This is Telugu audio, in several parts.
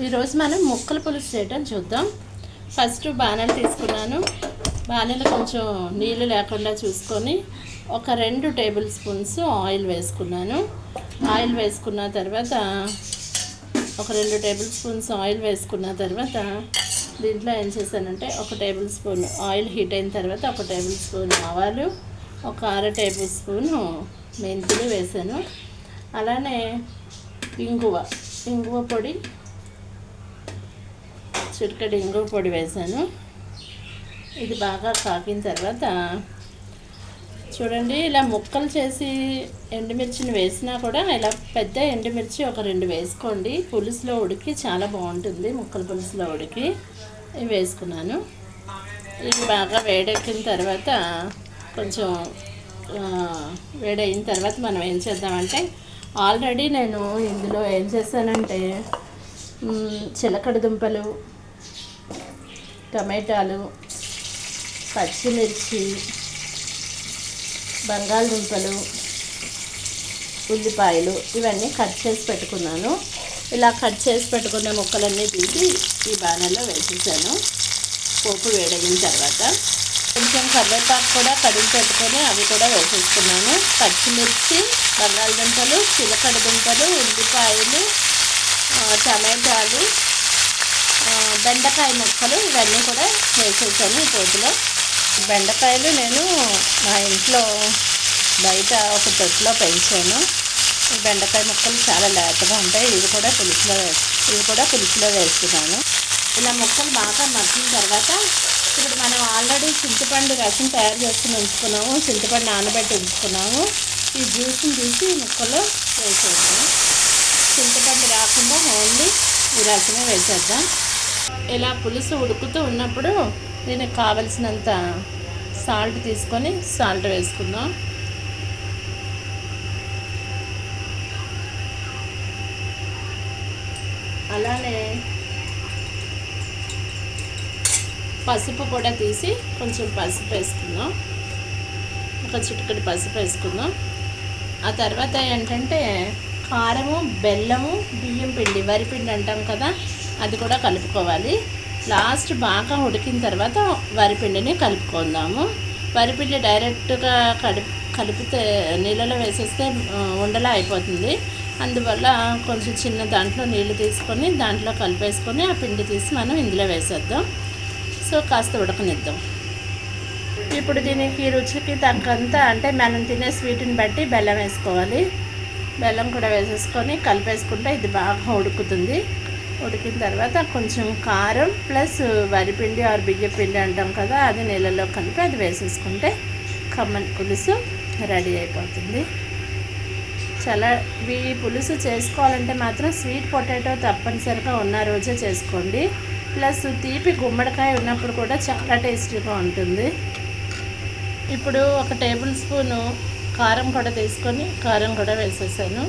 ఈరోజు మనం ముక్కల పులుసు చేయటం చూద్దాం. ఫస్ట్ బాణలు తీసుకున్నాను. బాణలు కొంచెం నీళ్ళు లేకుండా చూసుకొని ఒక రెండు టేబుల్ స్పూన్స్ ఆయిల్ వేసుకున్నాను. ఆయిల్ వేసుకున్న తర్వాత ఒక రెండు టేబుల్ స్పూన్స్ ఆయిల్ వేసుకున్న తర్వాత దీంట్లో ఏం చేశానంటే ఒక టేబుల్ స్పూన్ ఆయిల్ హీట్ అయిన తర్వాత ఒక టేబుల్ స్పూన్ ఆవాలు ఒక అర టేబుల్ స్పూను మెంతులు వేసాను అలానే ఇంగువ ఇంగువ పొడి చిటికెడు ఇంగువ పొడి వేసాను. ఇది బాగా కాకిన తర్వాత చూడండి ఇలా ముక్కలు చేసి ఎండుమిర్చిని వేసినా కూడా ఇలా పెద్ద ఎండుమిర్చి ఒక రెండు వేసుకోండి. పులుసులో ఉడికి చాలా బాగుంటుంది ముక్కల పులుసులో ఉడికి. ఇవి వేసుకున్నాను. ఇది బాగా వేడెక్కిన తర్వాత కొంచెం వేడైన తర్వాత మనం ఏం చేద్దామంటే ఆల్రెడీ నేను ఇందులో ఏం చేశానంటే చిలకడ దుంపలు టమాటాలు పచ్చిమిర్చి బంగాళదుంపలు ఉల్లిపాయలు ఇవన్నీ కట్ చేసి పెట్టుకున్నాను. ఇలా కట్ చేసి పెట్టుకున్న ముక్కలన్నీ తీసి ఈ బాణల్లో వేసేసాను. పోపు వేడగిన తర్వాత కొంచెం కరివేపాకు కూడా కడిగి పెట్టుకొని అవి కూడా వేసేసుకున్నాను. పచ్చిమిర్చి బంగాళదుంపలు చిలకడ దుంపలు ఉల్లిపాయలు టమాటాలు బెండకాయ ముక్కలు ఇవన్నీ కూడా వేసేసాను ఈ పోపులో బెండకాయలు నేను మా ఇంట్లో బయట ఒక తొట్టులో పెంచాను. ఈ బెండకాయ ముక్కలు చాలా లేతగా ఉంటాయి. ఇవి కూడా పులుసులో ఇవి కూడా పులుసులో వేస్తున్నాను. ఇలా ముక్కలు బాగా మగ్గిన తర్వాత ఇప్పుడు మనం ఆల్రెడీ చింతపండు రసం తయారు చేసుకుని ఉంచుకున్నాము. చింతపండు నానబెట్టి ఉంచుకున్నాము. ఈ జ్యూస్ని తీసి ఈ ముక్కలో వేసేద్దాం. చింతపండు రాకుండా ఓన్లీ ఈ రసమే వేసేద్దాం. ఇలా పులుసు ఉడుకుతూ ఉన్నప్పుడు దీనికి కావలసినంత సాల్ట్ తీసుకొని సాల్ట్ వేసుకుందాం. అలానే పసుపు కూడా తీసి కొంచెం పసుపు వేసుకుందాం. ఒక చిటికడి పసుపు వేసుకుందాం. ఆ తర్వాత ఏంటంటే కారము బెల్లము బియ్యం పిండి వరి పిండి అంటాం కదా అది కూడా కలుపుకోవాలి. లాస్ట్ బాగా ఉడికిన తర్వాత వరిపిండిని కలుపుకుందాము. వరిపిండి డైరెక్ట్గా కలిపి కలిపితే నీళ్ళలో వేసేస్తే ఉండలా అయిపోతుంది. అందువల్ల కొంచెం చిన్న దాంట్లో నీళ్ళు తీసుకొని దాంట్లో కలిపేసుకొని ఆ పిండి తీసి మనం ఇందులో వేసేద్దాం. సో కాస్త ఉడకనిద్దాం. ఇప్పుడు దీనికి రుచికి తగ్గంత అంటే మనం తినే స్వీట్ని బట్టి బెల్లం వేసుకోవాలి. బెల్లం కూడా వేసేసుకొని కలిపేసుకుంటే ఇది బాగా ఉడుకుతుంది. ఉడికిన తర్వాత కొంచెం కారం ప్లస్ వరిపిండి ఆర్ బియ్య పిండి అంటాం కదా అది నీళ్ళలో కలిపి అది వేసేసుకుంటే కమ్మని పులుసు రెడీ అయిపోతుంది. చాలా ఈ పులుసు చేసుకోవాలంటే మాత్రం స్వీట్ పొటాటో తప్పనిసరిగా ఉన్న రోజే చేసుకోండి. ప్లస్ తీపి గుమ్మడికాయ ఉన్నప్పుడు కూడా చాలా టేస్టీగా ఉంటుంది. ఇప్పుడు ఒక టేబుల్ స్పూను కారం కూడా తీసుకొని కారం కూడా వేసేసాను.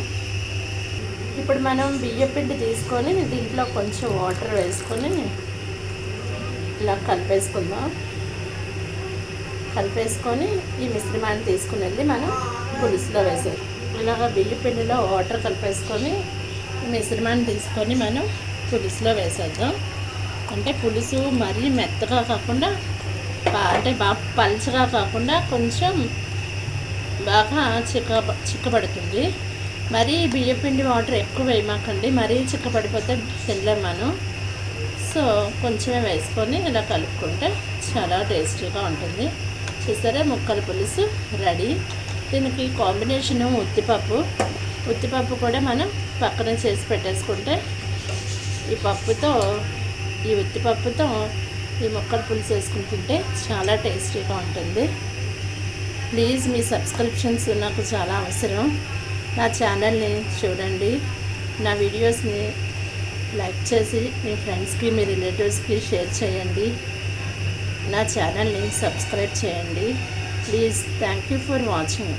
ఇప్పుడు మనం బియ్య పిండి తీసుకొని దీంట్లో కొంచెం వాటర్ వేసుకొని ఇలా కలిపేసుకుందాం. కలిపేసుకొని ఈ మిశ్రమాన్ని తీసుకుని వెళ్ళి మనం పులుసులో వేసేది. ఇలాగ బియ్య పిండిలో వాటర్ కలిపేసుకొని ఈ మిశ్రమాన్ని తీసుకొని మనం పులుసులో వేసేద్దాం. అంటే పులుసు మరీ మెత్తగా కాకుండా అంటే బాగా పల్చగా కాకుండా కొంచెం బాగా చిక్క చిక్కబడుతుంది. మరీ బియ్యపిండి వాటర్ ఎక్కువ వేయమాకండి. మరీ చిక్కపడిపోతే తినలేం మనం సో కొంచెమే వేసుకొని ఇలా కలుపుకుంటే చాలా టేస్టీగా ఉంటుంది. చూసారా? ముక్కల పులుసు రెడీ. దీనికి కాంబినేషను ఉత్తిపప్పు. ఉత్తిపప్పు కూడా మనం పక్కన చేసి పెట్టేసుకుంటే ఈ పప్పుతో ఈ ఉత్తిపప్పుతో ఈ ముక్కల పులుసు వేసుకుని తింటే చాలా టేస్టీగా ఉంటుంది. ప్లీజ్ మీ సబ్స్క్రిప్షన్స్ నాకు చాలా అవసరం. నా ఛానల్ని చూడండి. నా వీడియోస్ని లైక్ చేసి మీ ఫ్రెండ్స్కి మీ రిలేటివ్స్కి షేర్ చేయండి. నా ఛానల్ని సబ్స్క్రైబ్ చేయండి. Please thank you for watching.